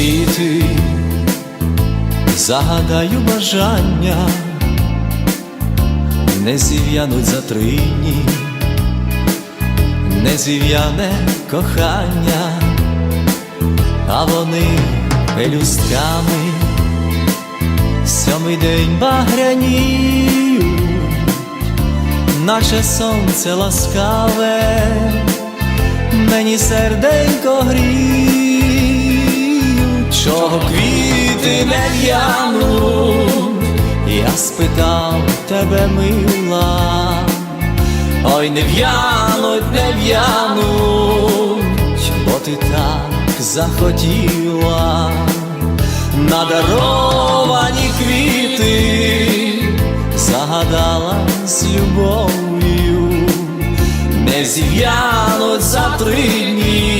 квіти, загадаю бажання, не зів'януть за три дні, не зів'яне кохання, а вони пелюстками. Сьомий день багряніють, наче сонце ласкаве, мені серденько гріють, чого квіти не в'януть, я спитав тебе, мила, ой, не в'януть, не в'януть, бо ти так захотіла. Надаровані квіти загадала з любов'ю, не зів'януть за три дні,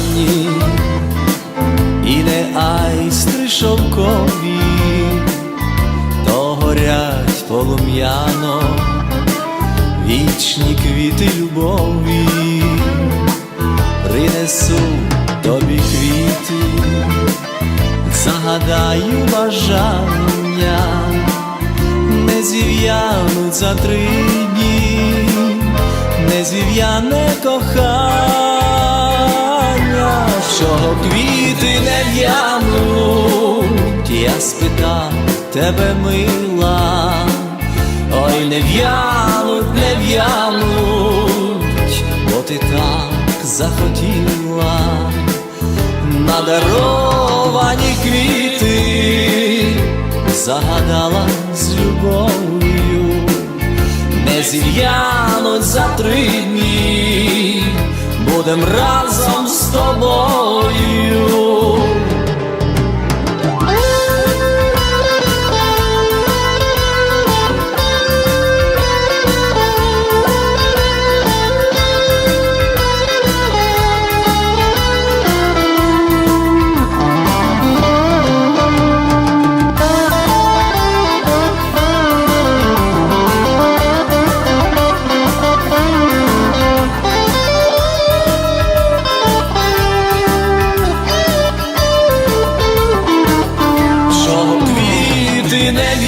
Проліски і не айстри шовкові, то горять полум'яно вічні квіти любові, принесу тобі квіти, загадаю бажання, не зів'януть за три дні не зів'яне кохання, чого квіти не в'януть, я спитав тебе, мила, ой, не в'януть, не в'януть, бо ти так захотіла, надаровані квіти загадала з любов'ю. Не зів'януть за три дні, будем разом з тобою.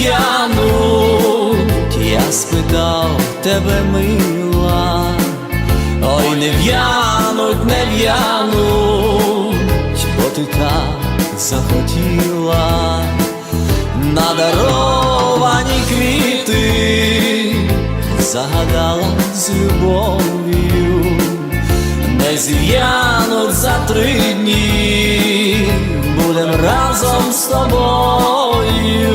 В'януть, я спитав тебе, мила, ой, не в'януть, не в'януть, бо ти так захотіла, надаровані квіти, загадала з любов'ю, не зів'януть за три дні, будем разом з тобою.